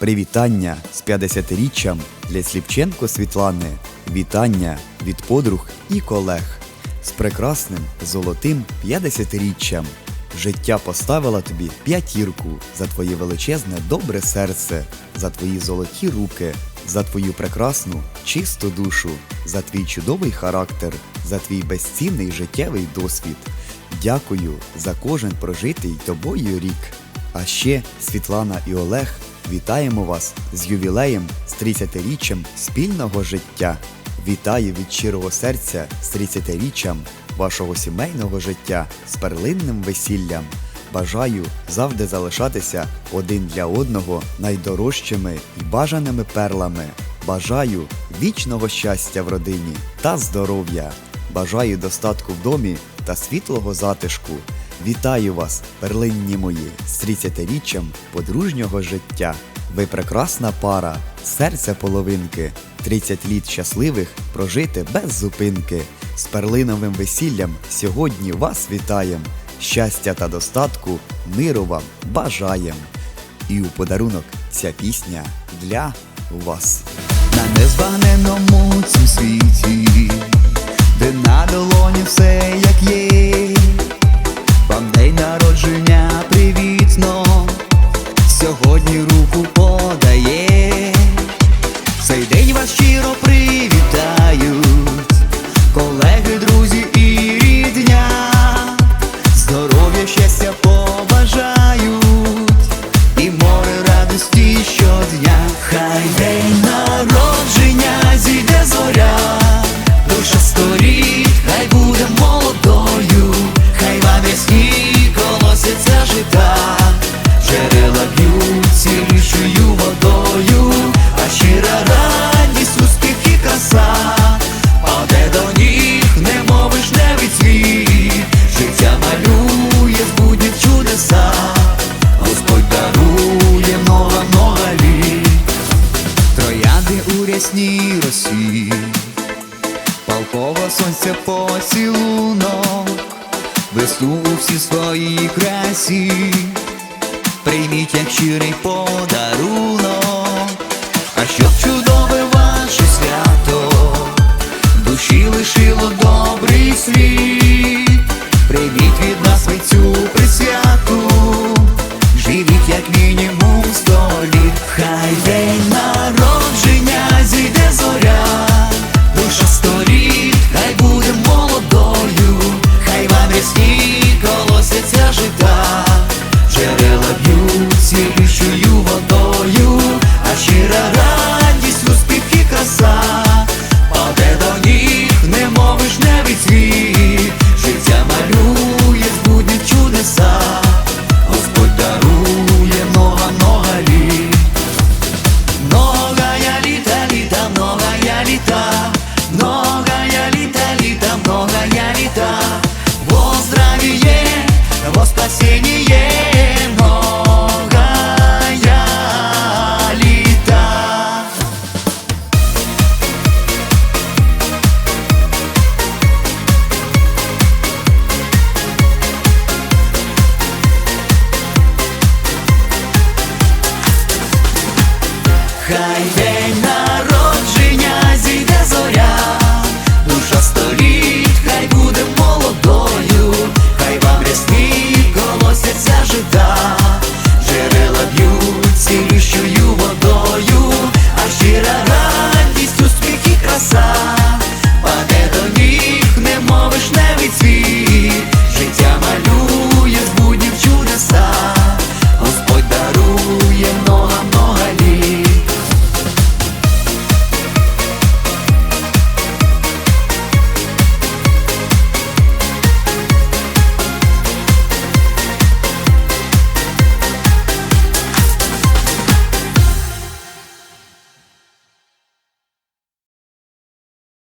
Привітання з 50-річчям для Сліпченко Світлани. Вітання від подруг і колег з прекрасним золотим 50-річчям. Життя поставила тобі п'ятірку за твоє величезне добре серце, за твої золоті руки, за твою прекрасну чисту душу, за твій чудовий характер, за твій безцінний життєвий досвід. Дякую за кожен прожитий тобою рік. А ще Світлана і Олег вітаємо вас з ювілеєм з 30-річчям спільного життя. Вітаю від щирого серця з 30-річчям вашого сімейного життя з перлинним весіллям. Бажаю завжди залишатися один для одного найдорожчими і бажаними перлами. Бажаю вічного щастя в родині та здоров'я. Бажаю достатку в домі та світлого затишку. Вітаю вас, перлинні мої, з 30-річчям подружнього життя. Ви прекрасна пара, серця половинки, 30 літ щасливих прожити без зупинки. З перлиновим весіллям сьогодні вас вітаєм. Щастя та достатку, миру вам бажаєм. І у подарунок ця пісня для вас. На незбагненному цім світі, де на долоні все як є, У росі Палкого сонця поцілунок Весну у всій своїй красі. Прийміть як щирий подарунок. А щоб чудове ваше свято Душі лишило добрий слід Хай